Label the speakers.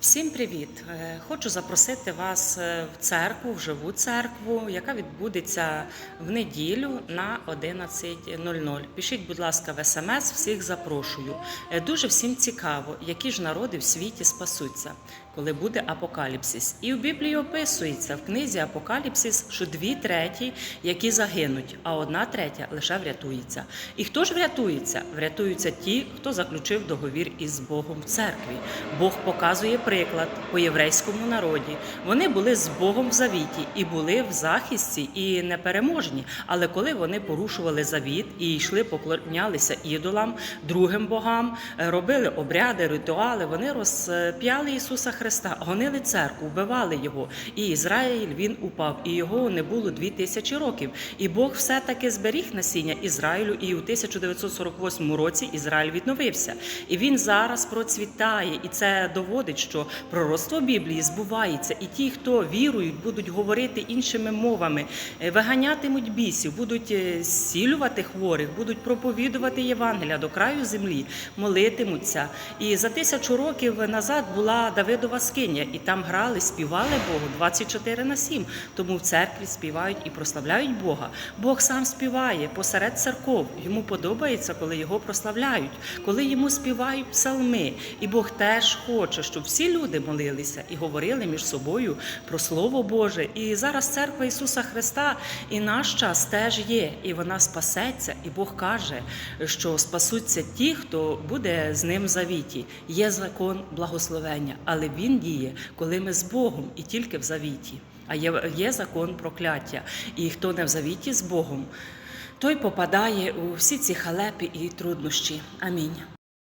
Speaker 1: Всім привіт! Е, Хочу запросити вас е, в церкву, в живу церкву, яка відбудеться в неділю на 11.00. Пишіть, будь ласка, в смс, всіх запрошую. Е, Дуже всім цікаво, які ж народи в світі спасуться, коли буде апокаліпсис. І в Біблії описується в книзі Апокаліпсис, що дві треті, які загинуть, а одна третя лише врятується. І хто ж врятується? Врятуються ті, хто заключив договір із Богом в церкві. Бог показує приклад по єврейському народі. Вони були з Богом в завіті і були в захисті і непереможні. Але коли вони порушували завіт і йшли, поклонялися ідолам, другим богам, е, робили обряди, ритуали, вони розп'яли Ісуса Христа, гонили церкву, вбивали його. І Ізраїль він упав, і його не було дві тисячі років. І Бог все-таки зберіг насіння Ізраїлю, і у 1948 році Ізраїль відновився. І він зараз процвітає, і це доводить, що пророцтво Біблії збувається, і ті, хто вірують, будуть говорити іншими мовами, е, виганятимуть бісів, будуть е, зцілювати хворих, будуть проповідувати Євангелія до краю землі, молитимуться. І за тисячу років назад була Давидова скиня, і там грали, співали Богу 24 на 7. Тому в церкві співають і прославляють Бога. Бог сам співає посеред церков. Йому подобається, коли його прославляють, коли йому співають псалми. І Бог теж хоче, щоб всі люди молилися і говорили між собою про Слово Боже. І зараз церква Ісуса Христа і наш час теж є, і вона спасеться. І Бог каже, що спасуться ті, хто буде з ним в завіті. Є закон благословення, але він діє, коли ми з Богом і тільки в завіті. А є, є закон прокляття. І хто не в завіті з Богом, той попадає у всі ці халепи і труднощі. Амінь.